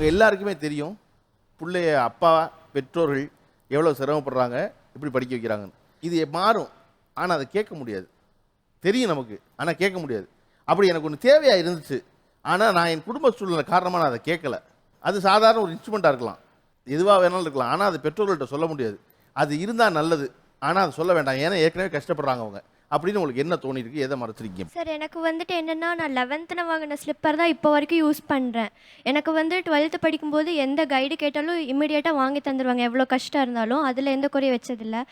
உங்கள் எல்லாருக்குமே தெரியும் பிள்ளைய அப்பா பெற்றோர்கள் எவ்வளோ சிரமப்படுறாங்க எப்படி படிக்க வைக்கிறாங்கன்னு. இது மாறும். ஆனால் அதை கேட்க முடியாது. தெரியும் நமக்கு ஆனால் கேட்க முடியாது. அப்படி எனக்கு ஒன்று தேவையாக இருந்துச்சு. ஆனால் நான் என் குடும்ப சூழ்நிலை காரணமாக நான் அதை கேட்கல. அது சாதாரண ஒரு இன்ஸ்ட்ருமெண்ட்டாக இருக்கலாம். எதுவாக வேணாலும் இருக்கலாம். ஆனால் அது பெற்றோர்கள்ட்ட சொல்ல முடியாது. அது இருந்தால் நல்லது. ஆனால் அதை சொல்ல வேண்டாம். ஏன்னா ஏற்கனவே கஷ்டப்படுறாங்க அவங்க. அப்படின்னு உங்களுக்கு என்ன தோணிருக்கு எதை மறைச்சிருக்கீங்க சார் எனக்கு வந்துட்டு என்னென்னா நான் லெவன்த்தில் வாங்கின ஸ்லிப்பர் தான் இப்போ வரைக்கும் யூஸ் பண்ணுறேன் எனக்கு வந்து டுவெல்த்து படிக்கும்போது எந்த கைடு கேட்டாலும் இம்மிடியேட்டாக வாங்கி தந்துடுவாங்க எவ்வளோ கஷ்டம் இருந்தாலும் அதில் எந்த குறையும் வச்சதில்லை.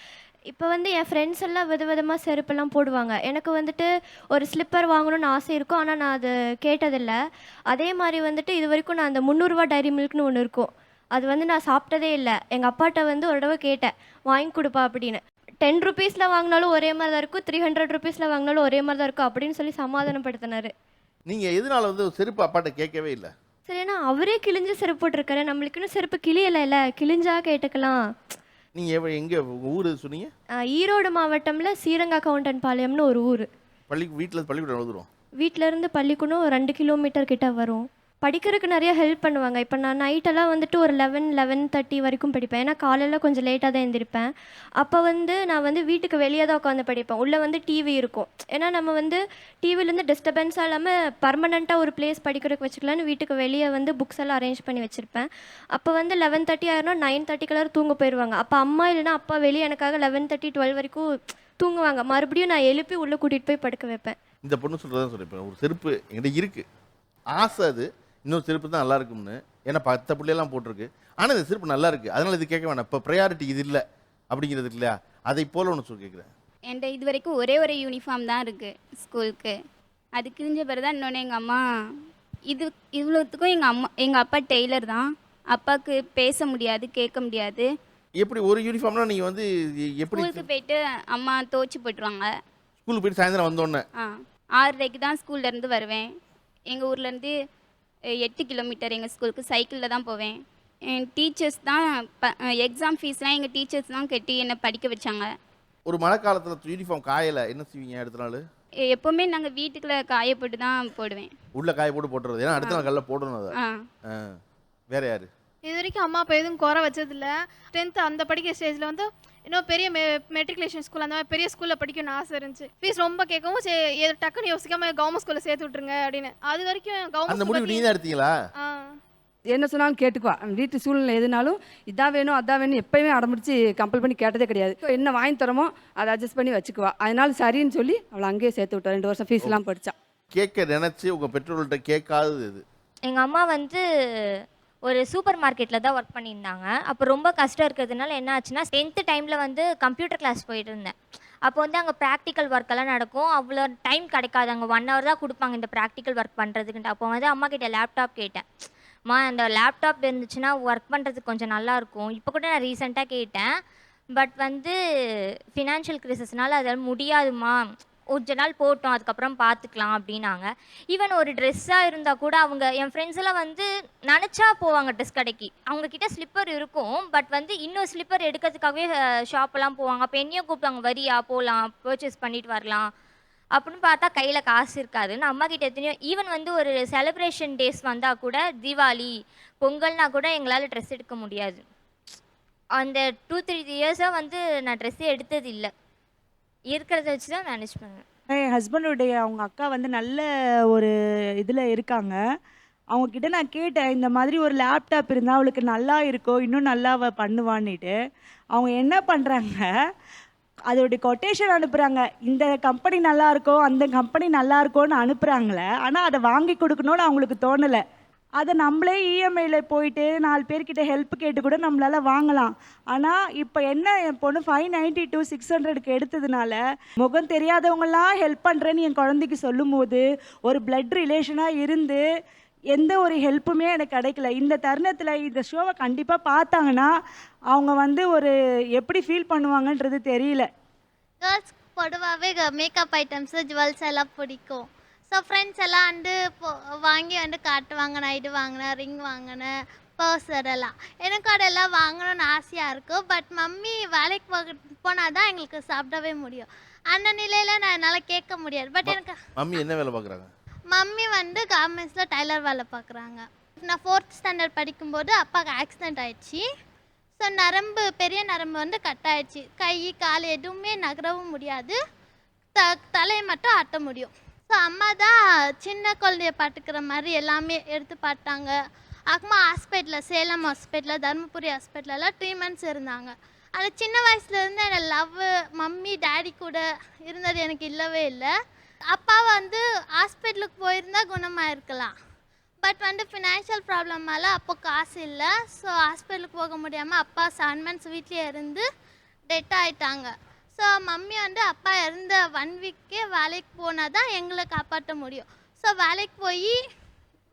இப்போ வந்து என் ஃப்ரெண்ட்ஸ் எல்லாம் வித விதமாக செருப்பெல்லாம் போடுவாங்க. எனக்கு வந்துட்டு ஒரு ஸ்லிப்பர் வாங்கணும்னு ஆசை இருக்கும். ஆனால் நான் அது கேட்டதில்ல. அதே மாதிரி வந்துட்டு இது வரைக்கும் நான் அந்த முந்நூறுரூவா டைரி மில்க்னு ஒன்று இருக்கும். அது வந்து நான் சாப்பிட்டதே இல்லை. எங்கள் அப்பாட்ட வந்து ஒரு தடவை கேட்டேன். வாங்கி கொடுப்பா அப்படின்னு. டென் ருபீஸில் வாங்கினாலும் ஒரே மாதிரி தான் இருக்கும். த்ரீ ஹண்ட்ரட் ருபீஸில் வாங்கினாலும் ஒரே மாதிரி தான் இருக்கும் அப்படின்னு சொல்லி சமாதானப்படுத்தினாரு. நீங்கள் எதனால வந்து செருப்பு அப்பாட்ட கேட்கவே இல்லை? சரி ஏன்னா அவரே கிழிஞ்ச செருப்பு போட்டிருக்காரு. நம்மளுக்குன்னு செருப்பு கிளியலை இல்லை. கிழிஞ்சா கேட்டுக்கலாம். நீங்கள் எங்கே ஊர் சொன்னீங்க? ஆஹ் ஈரோடு மாவட்டம்ல ஸ்ரீரங்க கவுண்டன் பாளையம்னு ஒரு ஊர். பள்ளி வீட்டில் பள்ளிக்கூடம் எழுதுறோம் வீட்டிலேருந்து பள்ளிக்கூடம் ஒரு ரெண்டு கிலோமீட்டர் கிட்ட வரும். படிக்கிறதுக்கு நிறைய ஹெல்ப் பண்ணுவாங்க. இப்போ நான் நைட்டெல்லாம் வந்துட்டு ஒரு லெவன் லெவன் தேர்ட்டி வரைக்கும் படிப்பேன். ஏன்னா காலையில் கொஞ்சம் லேட்டாக தான் எழுந்திருப்பேன் அப்போ வந்து நான் வந்து வீட்டுக்கு வெளியே தான் உட்காந்து படிப்பேன். உள்ளே வந்து டிவி இருக்கும். ஏன்னா நம்ம வந்து டிவிலேருந்து டிஸ்டர்பன்ஸாக இல்லாமல் பர்மனெண்ட்டாக ஒரு பிளேஸ் படிக்கிறதுக்கு வச்சுக்கலான்னு வீட்டுக்கு வெளியே வந்து புக்ஸ் எல்லாம் அரேஞ்ச் பண்ணி வச்சுருப்பேன். அப்போ வந்து லெவன் தேர்ட்டி ஆயிரம் நைன் தேர்ட்டிக்கெல்லாம் தூங்க போயிடுவாங்க அப்போ அம்மா இல்லைன்னா அப்பா வெளியே எனக்காக லெவன் தேர்ட்டி டுவெல் வரைக்கும் தூங்குவாங்க. மறுபடியும் நான் எழுப்பி உள்ளே கூட்டிகிட்டு போய் படுக்க வைப்பேன். இந்த பொண்ணு சொல்கிறதான் சொல்லியிருப்பேன் ஒரு செருப்பு என்கிட்ட இருக்குது ஆசை அது. இன்னொரு செருப்பு தான் நல்லா இருக்கும்னு ஏன்னா பத்த பிள்ளையெல்லாம் போட்டிருக்கு. ஆனால் இந்த செருப்பு நல்லா இருக்கு அதனால இது கேட்க வேணாம். இப்போ ப்ரையாரிட்டி இது இல்லை. அப்படிங்கிறது இல்லையா? அதை போல ஒன்று சொல்லி கேட்குறேன் என்கிட்ட இது வரைக்கும் ஒரே ஒரு யூனிஃபார்ம் தான் இருக்குது ஸ்கூலுக்கு அது கிழிஞ்ச பிறகு தான் இன்னொன்று எங்கள் அம்மா இது இவ்வளோத்துக்கும் எங்கள் அம்மா எங்கள் அப்பா டெய்லர் தான். அப்பாவுக்கு பேச முடியாது கேட்க முடியாது. எப்படி ஒரு யூனிஃபார்ம்னா நீங்கள் வந்து எப்படி ஸ்கூலுக்கு போயிட்டு அம்மா துவச்சி போட்டுருவாங்க. ஸ்கூலுக்கு போயிட்டு சாயந்தரம் வந்தோடனே ஆ ஆறரைக்கு தான் ஸ்கூல்லேருந்து வருவேன். எங்கள் ஊர்லேருந்து எட்டு கிலோமீட்டர் எங்கள் ஸ்கூலுக்கு சைக்கிளில் தான் போவேன். என் டீச்சர்ஸ் தான் ப எக்ஸாம் ஃபீஸ்லாம் எங்கள் டீச்சர்ஸ் தான் கட்டி என்னை படிக்க வச்சாங்க. ஒரு மழை காலத்தில் யூனிஃபார்ம் காயலை என்ன செய்வீங்க அடுத்த நாள்? எப்போவுமே நாங்கள் வீட்டுக்குள்ள காயப்போட்டு தான் போடுவேன். உள்ள காய போட்டு போட்டுறது. ஏன்னா அடுத்த நாள் கல்ல போடணும் அதை. வேற யாரு? இது வரைக்கும் அம்மா அப்பா எதுவும் குறை வச்சதில்ல. டென்த்து அந்த படிக்கிற ஸ்டேஜில் வந்து இன்னும் பெரிய மெ மெட்ரிகுலேஷன் ஸ்கூல் அந்த மாதிரி பெரிய ஸ்கூலில் படிக்கணும்னு ஆசை இருந்துச்சு. ஃபீஸ் ரொம்ப கேட்கவும் சரி எது டக்குன்னு யோசிக்காம கவர்மெண்ட் ஸ்கூலில் சேர்த்து விட்ருங்க அப்படின்னு. அது வரைக்கும் அந்த கவர்மெண்ட் முடிவு நீ தான் எடுத்தீங்களா? என்ன சொன்னாலும் கேட்டுக்குவா. வீட்டு சூழ்நிலை எதுனாலும் இதான் வேணும் அதான் வேணும் எப்பயுமே அடம்பிடிச்சு கம்பல் பண்ணி கேட்டதே கிடையாது. என்ன வாங்கி தரமோ அதை அட்ஜஸ்ட் பண்ணி வச்சுக்குவா. அதனால சரின்னு சொல்லி அவளை அங்கேயே சேர்த்து விட்டா. ரெண்டு வருஷம் ஃபீஸ்லாம் படிச்சா. கேட்க நினைச்சு உங்க பெற்றோர்கள்ட்ட கேட்காதது இது. எங்கள் அம்மா வந்து ஒரு சூப்பர் மார்க்கெட்டில் தான் ஒர்க் பண்ணியிருந்தாங்க. அப்போ ரொம்ப கஷ்டம் இருக்கிறதுனால என்ன ஆச்சுன்னா டென்த்து டைமில் வந்து கம்ப்யூட்டர் கிளாஸ் போயிட்டு இருந்தேன். அப்போ வந்து அங்கே ப்ராக்டிக்கல் ஒர்க்கெல்லாம் நடக்கும். அவ்வளோ டைம் கிடைக்காது. அங்கே ஒன் ஹவர் தான் கொடுப்பாங்க இந்த ப்ராக்டிக்கல் ஒர்க் பண்ணுறதுக்குன்ட்டு அப்போ வந்து அம்மா கிட்ட லேப்டாப் கேட்டேன். அம்மா அந்த லேப்டாப் இருந்துச்சுன்னா ஒர்க் பண்ணுறதுக்கு கொஞ்சம் நல்லாயிருக்கும் இப்போ கூட நான் ரீசெண்டாக கேட்டேன். பட் வந்து ஃபினான்ஷியல் கிரிசஸ்னால அதால் முடியாதுமா கொஞ்ச நாள் போட்டோம் அதுக்கப்புறம் பார்த்துக்கலாம் அப்படின்னாங்க. ஈவன் ஒரு ட்ரெஸ்ஸாக இருந்தால் கூட அவங்க என் ஃப்ரெண்ட்ஸ் எல்லாம் வந்து நினச்சா போவாங்க ட்ரெஸ் கடைக்கு. அவங்க கிட்ட ஸ்லிப்பர் இருக்கும் பட் வந்து இன்னொரு ஸ்லிப்பர் எடுக்கிறதுக்காகவே ஷாப்பெல்லாம் போவாங்க. அப்போ என்னையும் கூப்பிட்டாங்க வரியா போகலாம் பர்ச்சேஸ் பண்ணிட்டு வரலாம். அப்படின்னு பார்த்தா கையில் காசு இருக்காது. நான் அம்மா கிட்ட எத்தனையோ ஈவன் வந்து ஒரு செலிப்ரேஷன் டேஸ் வந்தால் கூட தீபாவளி பொங்கல்னா கூட எங்களால் ட்ரெஸ் எடுக்க முடியாது. அந்த டூ த்ரீ இயர்ஸாக வந்து நான் ட்ரெஸ்ஸே எடுத்தது இல்லை இருக்கிறத வச்சு தான் மேனேஜ் பண்ணுவேன். என் ஹஸ்பண்டுடைய அவங்க அக்கா வந்து நல்ல ஒரு இதில் இருக்காங்க. அவங்க கிட்ட நான் கேட்டேன் இந்த மாதிரி ஒரு லேப்டாப் இருந்தால் அவளுக்கு நல்லா இருக்கோ இன்னும் நல்லா அவ பண்ணுவான்னுட்டு. அவங்க என்ன பண்ணுறாங்க அதோடைய கொட்டேஷன் அனுப்புகிறாங்க இந்த கம்பெனி நல்லா இருக்கோ அந்த கம்பெனி நல்லா இருக்கோன்னு அனுப்புகிறாங்களே ஆனால் அதை வாங்கி கொடுக்கணும்னு அவங்களுக்கு தோணலை. அதை நம்மளே இஎம்ஐயில் போயிட்டு நாலு பேர்கிட்ட ஹெல்ப் கேட்டு கூட நம்மளால வாங்கலாம். ஆனால் இப்போ என்ன என் பொண்ணு ஃபைவ் நைன்ட்டி டூ சிக்ஸ் ஹண்ட்ரடுக்கு எடுத்ததுனால முகம் தெரியாதவங்களாம் ஹெல்ப் பண்ணுறேன்னு என் குழந்தைக்கு சொல்லும்போது ஒரு பிளட் ரிலேஷனாக இருந்து எந்த ஒரு ஹெல்ப்புமே எனக்கு கிடைக்கல. இந்த தருணத்தில் இந்த ஷோவை கண்டிப்பாக பார்த்தாங்கன்னா அவங்க வந்து ஒரு எப்படி ஃபீல் பண்ணுவாங்கன்றது தெரியல. கேர்ள்ஸ் பொதுவாகவே மேக்கப் ஐட்டம்ஸு ஜுவல்ஸ் எல்லாம் பிடிக்கும். ஸோ ஃப்ரெண்ட்ஸ் எல்லாம் வந்து வாங்கி வந்து காட்டுவாங்க நான் இது வாங்கினேன் ரிங் வாங்கினேன் பர்ஸ் அதெல்லாம். எனக்கு அதெல்லாம் வாங்கணும்னு ஆசையாக இருக்கும் பட் மம்மி வேலைக்கு போனால் தான் எங்களுக்கு சாப்பிடவே முடியும். அந்த நிலையில் நான் என்னால் கேட்க முடியாது. பட் எனக்கு மம்மி என்ன வேலை பார்க்குறாங்க? மம்மி வந்து கார்மெண்ட்ஸில் டைலர் வேலை பார்க்குறாங்க. நான் ஃபோர்த் ஸ்டாண்டர்ட் படிக்கும்போது அப்பாவுக்கு ஆக்சிடெண்ட் ஆயிடுச்சு. ஸோ நரம்பு பெரிய நரம்பு வந்து கட் ஆயிடுச்சு. கை கால் எதுவுமே நகரவும் முடியாது. த தலையை மட்டும் ஆட்ட முடியும். ஸோ அம்மா தான் சின்ன குழந்தைய பார்த்துக்கிற மாதிரி எல்லாமே எடுத்து பார்த்தாங்க. அம்மா ஹாஸ்பிட்டலில் சேலம் ஹாஸ்பிட்டலில் தருமபுரி ஹாஸ்பிட்டலெல்லாம் ட்ரீட்மெண்ட்ஸ் இருந்தாங்க. ஆனால் சின்ன வயசுலேருந்து எனக்கு லவ் மம்மி டேடி கூட இருந்தது எனக்கு இல்லவே இல்லை. அப்பா வந்து ஹாஸ்பிட்டலுக்கு போயிருந்தா குணமாயிருக்கலாம். பட் வந்து ஃபினான்ஷியல் ப்ராப்ளமால அப்போ காசு இல்லை. ஸோ ஹாஸ்பிட்டலுக்கு போக முடியாமல் அப்பா செவன் மந்த்ஸ் வீட்லேயே இருந்து டெட் ஆகிட்டாங்க ஸோ மம்மி வந்து அப்பா இறந்த ஒன் வீக்கே வேலைக்கு போனால் தான் எங்களை காப்பாற்ற முடியும். ஸோ வேலைக்கு போய்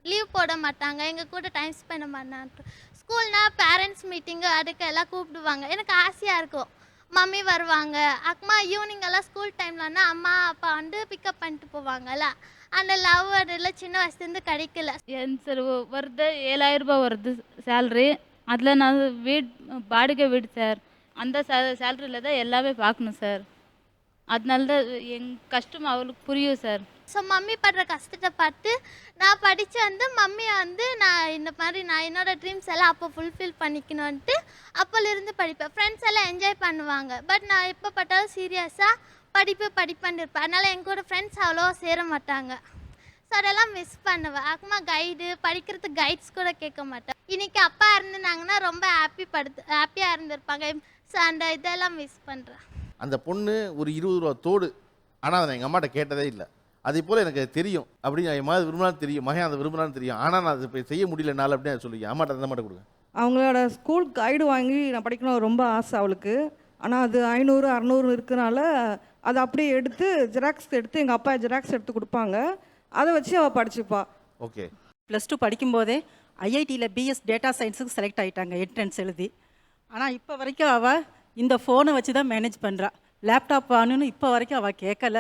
லீவ் போட மாட்டாங்க. எங்கள் கூட டைம் ஸ்பெண்ட் பண்ணாங்க ஸ்கூல்னால் பேரண்ட்ஸ் மீட்டிங்கு அதுக்கு எல்லாம் கூப்பிடுவாங்க. எனக்கு ஆசையாக இருக்கும். மம்மி வருவாங்க. அம்மா ஈவினிங் எல்லாம் ஸ்கூல் டைம்லன்னா அம்மா அப்பா வந்து பிக்கப் பண்ணிட்டு போவாங்கல்ல. அந்த லவ் அதெல்லாம் சின்ன வயசுலேருந்து கிடைக்கல. என் சார் வருது. ஏழாயிரம் ரூபாய் வருது சேல்ரி அதில் நான் வீட் பாடிகை வீடு சார். அந்த சே சேலரியில் தான் எல்லாமே பார்க்கணும் சார் அதனால தான் எங் கஷ்டம் அவளுக்கு புரியும் சார் ஸோ மம்மி படுற கஷ்டத்தை பார்த்து நான் படித்து வந்து மம்மியை வந்து நான் இந்த மாதிரி நான் என்னோடய ட்ரீம்ஸ் எல்லாம் அப்போ ஃபுல்ஃபில் பண்ணிக்கணுன்ட்டு அப்போலேருந்து படிப்பேன். ஃப்ரெண்ட்ஸ் எல்லாம் என்ஜாய் பண்ணுவாங்க. பட் நான் எப்போ பட்டாலும் சீரியஸாக படிப்பு படிப்பான்னு இருப்பேன். அதனால் என் கூட ஃப்ரெண்ட்ஸ் அவ்வளோவா சேர மாட்டாங்க. ஸோ அதெல்லாம் மிஸ் பண்ணுவேன். அம்மா கைடு படிக்கிறதுக்கு கைட்ஸ் கூட கேட்க மாட்டேன். இன்றைக்கி அப்பா இருந்துனாங்கன்னா ரொம்ப ஹாப்பி படுத்து ஹாப்பியாக இருந்திருப்பாங்க. ஸோ அந்த இதெல்லாம் மிஸ் பண்ணுறேன் அந்த பொண்ணு ஒரு இருபது ரூபா தோடு. ஆனால் அதை எங்கள் அம்மாட்ட கேட்டதே இல்லை. அதே போல் எனக்கு அது தெரியும். அப்படின்னு என் மகன் விரும்பினாலும் தெரியும். மகன் அதை விரும்பினாலும் தெரியும். ஆனால் நான் அதை இப்போ செய்ய முடியலனால அப்படின்னு சொல்லி அம்மாட்ட அந்த மாட்ட கொடுங்க. அவங்களோட ஸ்கூல் கைடு வாங்கி நான் படிக்கணும் ரொம்ப ஆசை அவளுக்கு. ஆனால் அது ஐநூறு அறநூறு இருக்கனால அதை அப்படியே எடுத்து ஜெராக்ஸ் எடுத்து எங்கள் அப்பா ஜெராக்ஸ் எடுத்து கொடுப்பாங்க. அதை வச்சு அவள் படிச்சுப்பா. ஓகே ப்ளஸ் டூ படிக்கும்போதே ஐஐடியில் பிஎஸ் டேட்டா சயின்ஸுக்கு செலக்ட் ஆகிட்டாங்க என்ட்ரன்ஸ் எழுதி. ஆனால் இப்போ வரைக்கும் அவள் இந்த ஃபோனை வச்சு தான் மேனேஜ் பண்ணுறா லேப்டாப் வாங்கணும்னு இப்போ வரைக்கும் அவள் கேட்கல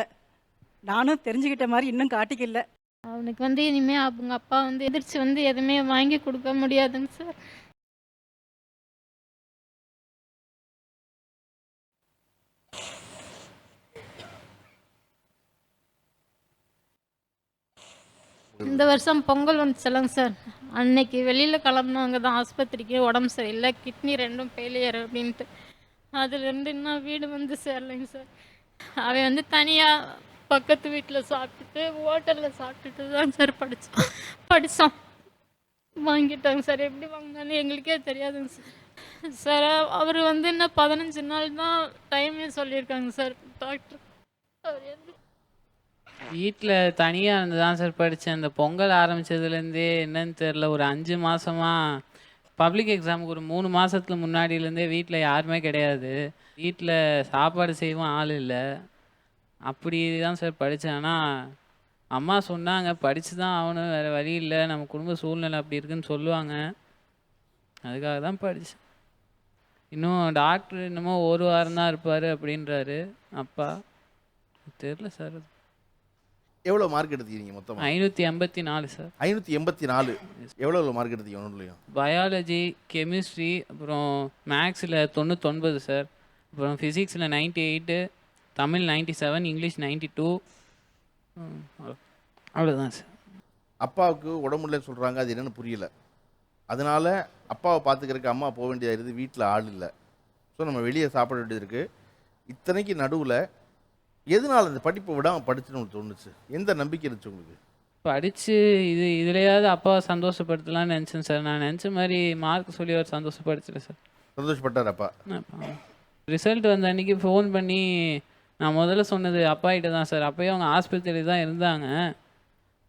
நானும் தெரிஞ்சுக்கிட்ட மாதிரி இன்னும் காட்டிக்கல. அவனுக்கு வந்து இனிமேல் அவங்க அப்பா வந்து எதிர்த்து வந்து எதுவுமே வாங்கி கொடுக்க முடியாதுங்க சார். இந்த வருஷம் பொங்கல் வந்துச்சலங்க சார். அன்னைக்கு வெளியில் கிளம்புனவங்க தான் ஆஸ்பத்திரிக்கு உடம்பு சரியில்லை கிட்னி ரெண்டும் ஃபெயிலியர் அப்படின்ட்டு. அதுலேருந்து இன்னும் வீடு வந்து சேரலைங்க சார். அவன் வந்து தனியாக பக்கத்து வீட்டில் சாப்பிட்டுட்டு ஹோட்டலில் சாப்பிட்டுட்டு தான் சார் படித்தோம் படித்தோம் வாங்கிட்டாங்க சார். எப்படி வாங்கினாலும் எங்களுக்கே தெரியாதுங்க சார். சார் அவர் வந்து இன்னும் பதினஞ்சு நாள் தான் டைமே சொல்லியிருக்காங்க சார். டாக்டர் அவர் எந்த வீட்டில் தனியாக இருந்து தான் சார் படித்தேன் இந்த பொங்கல் ஆரம்பித்ததுலேருந்தே என்னன்னு தெரில ஒரு அஞ்சு மாதமாக பப்ளிக் எக்ஸாமுக்கு ஒரு மூணு மாதத்துல முன்னாடியிலேருந்தே வீட்டில் யாருமே கிடையாது. வீட்டில் சாப்பாடு செய்வோம் ஆள் இல்லை. அப்படி தான் சார் படித்தேன் ஆனால் அம்மா சொன்னாங்க படித்து தான் ஆகணும். வேறு வழி இல்லை. நம்ம குடும்ப சூழ்நிலை அப்படி இருக்குன்னு சொல்லுவாங்க. அதுக்காக தான் படித்தேன் இன்னும் டாக்டர் இன்னமும் ஒரு வாரம் தான் இருப்பார் அப்படின்றாரு அப்பா. தெரில சார் அது. எவ்வளோ மார்க் எடுத்தீங்க மொத்தமாக ஐநூற்றி எண்பத்தி நாலு சார் ஐநூற்றி எண்பத்தி நாலு. எவ்வளோ மார்க் எடுத்தீங்க ஒன்றுலையும் பயாலஜி கெமிஸ்ட்ரி அப்புறம் மேக்ஸில் தொண்ணூத்தொன்பது சார் அப்புறம் ஃபிசிக்ஸில் ninety eight Tamil ninety seven English ninety two அவ்வளோதான் சார் அப்பாவுக்கு உடம்புலன்னு சொல்கிறாங்க அது என்னன்னு புரியல. அதனால அப்பாவை பார்த்துக்கிறதுக்கு அம்மா போக வேண்டியதாக இருக்குது வீட்டில் ஆள் இல்லை. ஸோ நம்ம வெளியே சாப்பிட வேண்டியது இருக்குது இத்தனைக்கு நடுவில் எதனால் அந்த படிப்பை விடாமல் படிச்சுன்னு உங்களுக்கு தோணுச்சு? எந்த நம்பிக்கை இருந்துச்சு உங்களுக்கு? படித்து இது இதுலையாவது அப்பாவை சந்தோஷப்படுத்தலாம்னு நினச்சேன் சார். நான் நினச்ச மாதிரி மார்க் சொல்லி அவர் சந்தோஷப்படுத்தல சார். சந்தோஷப்பட்டார் அப்பா. ரிசல்ட் வந்த அன்றைக்கி ஃபோன் பண்ணி நான் முதல்ல சொன்னது அப்பா கிட்ட தான் சார். அப்போயும் அவங்க ஆஸ்பத்திரியில் தான் இருந்தாங்க.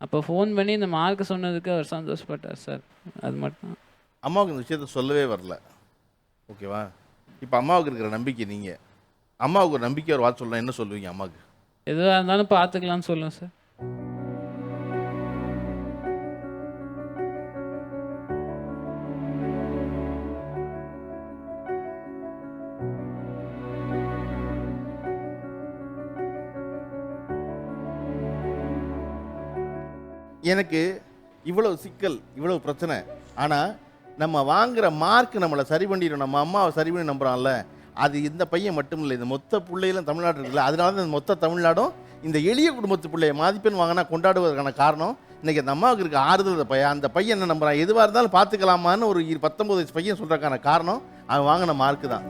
அப்போ ஃபோன் பண்ணி இந்த மார்க் சொன்னதுக்கு அவர் சந்தோஷப்பட்டார் சார். அது மட்டும் அம்மாவுக்கு இந்த விஷயத்த சொல்லவே வரல. ஓகேவா? இப்போ அம்மாவுக்கு இருக்கிற நம்பிக்கை நீங்கள் அம்மாவுக்கு ஒரு நம்பிக்கை ஒரு வார்த்தை சொல்லலாம். என்ன சொல்லுவீங்க அம்மாவுக்கு? எதுவாக இருந்தாலும் பார்த்துக்கலாம்னு சொல்லுவேன் சார். எனக்கு இவ்வளவு சிக்கல் இவ்வளவு பிரச்சனை. ஆனால் நம்ம வாங்குற மார்க் நம்மளை சரி பண்ணிடும் நம்ம அம்மாவை சரி பண்ணி நம்புறான்ல. அது இந்த பையன் மட்டும் இல்லை இந்த மொத்த பிள்ளைகளும் தமிழ்நாடு இருக்குல்ல அதனால தான் இந்த மொத்த தமிழ்நாடும் இந்த எளிய குடும்பத்து பிள்ளையை மதிப்பெண் வாங்கினா கொண்டாடுவதற்கான காரணம் இன்றைக்கி அந்த அம்மாவுக்கு இருக்க ஆறுதல் பையன் அந்த பையன் என்ன நம்புறான் எதுவாக இருந்தாலும் பார்த்துக்கலாமான்னு ஒரு பத்தொம்போது வயசு பையன் சொல்கிறக்கான காரணம் அவன் வாங்கின மார்க்கு தான்.